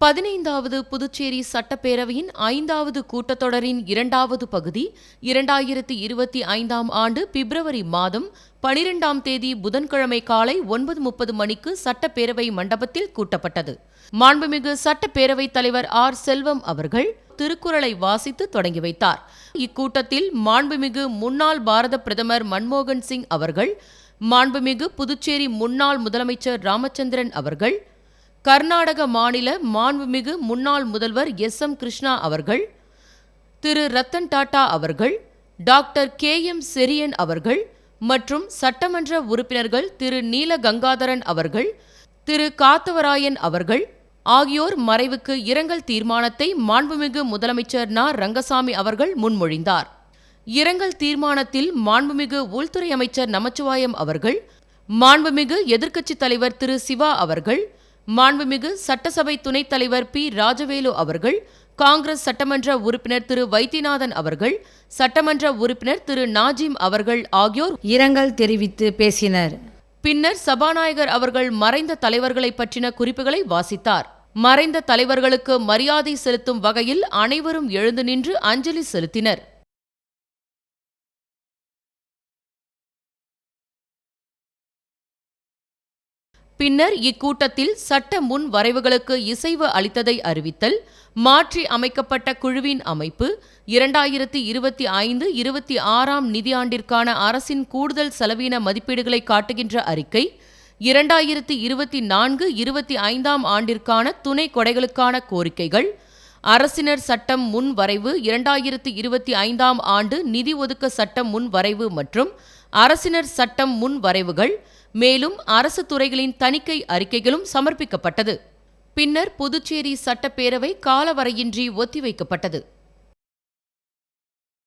பதினைந்தாவது புதுச்சேரி சட்டப்பேரவையின் ஐந்தாவது கூட்டத்தொடரின் இரண்டாவது பகுதி இரண்டாயிரத்தி இருபத்தி ஐந்தாம் ஆண்டு பிப்ரவரி மாதம் பனிரெண்டாம் தேதி புதன்கிழமை காலை ஒன்பது முப்பது மணிக்கு சட்டப்பேரவை மண்டபத்தில் கூட்டப்பட்டது. மாண்புமிகு சட்டப்பேரவைத் தலைவர் ஆர். செல்வம் அவர்கள் திருக்குறளை வாசித்து தொடங்கி வைத்தார். இக்கூட்டத்தில் மாண்புமிகு முன்னாள் பாரத பிரதமர் மன்மோகன் சிங் அவர்கள் மாண்புமிகு புதுச்சேரி முன்னாள் முதலமைச்சர் ராமச்சந்திரன் அவர்கள் கர்நாடக மாநில மாண்புமிகு முன்னாள் முதல்வர் எஸ் எம் கிருஷ்ணா அவர்கள் திரு ரத்தன் டாடா அவர்கள் டாக்டர் கே எம் செரியன் அவர்கள் மற்றும் சட்டமன்ற உறுப்பினர்கள் திரு நீல கங்காதரன் அவர்கள் திரு காத்தவராயன் அவர்கள் ஆகியோர் மறைவுக்கு இரங்கல் தீர்மானத்தை மாண்புமிகு முதலமைச்சர் ந. ரங்கசாமி அவர்கள் முன்மொழிந்தார். இரங்கல் தீர்மானத்தில் மாண்புமிகு உள்துறை அமைச்சர் நமச்சிவாயம் அவர்கள் மாண்புமிகு எதிர்க்கட்சித் தலைவர் திரு சிவா அவர்கள் மாண்புமிகு சட்டசபை துணைத் தலைவர் பி. ராஜவேலு அவர்கள் காங்கிரஸ் சட்டமன்ற உறுப்பினர் திரு. வைத்தியநாதன் அவர்கள் சட்டமன்ற உறுப்பினர் திரு. நாஜிம் அவர்கள் ஆகியோர் இரங்கல் தெரிவித்து பேசினர். பின்னர் சபாநாயகர் அவர்கள் மறைந்த தலைவர்களை பற்றின குறிப்புகளை வாசித்தார். மறைந்த தலைவர்களுக்கு மரியாதை செலுத்தும் வகையில் அனைவரும் எழுந்து நின்று அஞ்சலி செலுத்தினர். பின்னர் இக்கூட்டத்தில் சட்ட முன் வரைவுகளுக்கு இசைவு அளித்ததை அறிவித்தல் மாற்றி அமைக்கப்பட்ட குழுவின் அமைப்பு இரண்டாயிரத்தி இருபத்தி ஐந்து இருபத்தி ஆறாம் நிதியாண்டிற்கான அரசின் கூடுதல் செலவீன மதிப்பீடுகளை காட்டுகின்ற அறிக்கை இரண்டாயிரத்தி இருபத்தி நான்கு இருபத்தி ஐந்தாம் ஆண்டிற்கான துணை கொடைகளுக்கான கோரிக்கைகள் அரசினர் சட்டம் முன் வரைவு இரண்டாயிரத்தி இருபத்தி ஐந்தாம் ஆண்டு நிதி ஒதுக்க சட்டம் முன் வரைவு மற்றும் அரசினர் சட்டம் முன் வரைவுகள் மேலும் அரசு துறைகளின் தணிக்கை அறிக்கைகளும் சமர்ப்பிக்கப்பட்டது. பின்னர் புதுச்சேரி சட்டப்பேரவை காலவரையின்றி ஒத்திவைக்கப்பட்டது.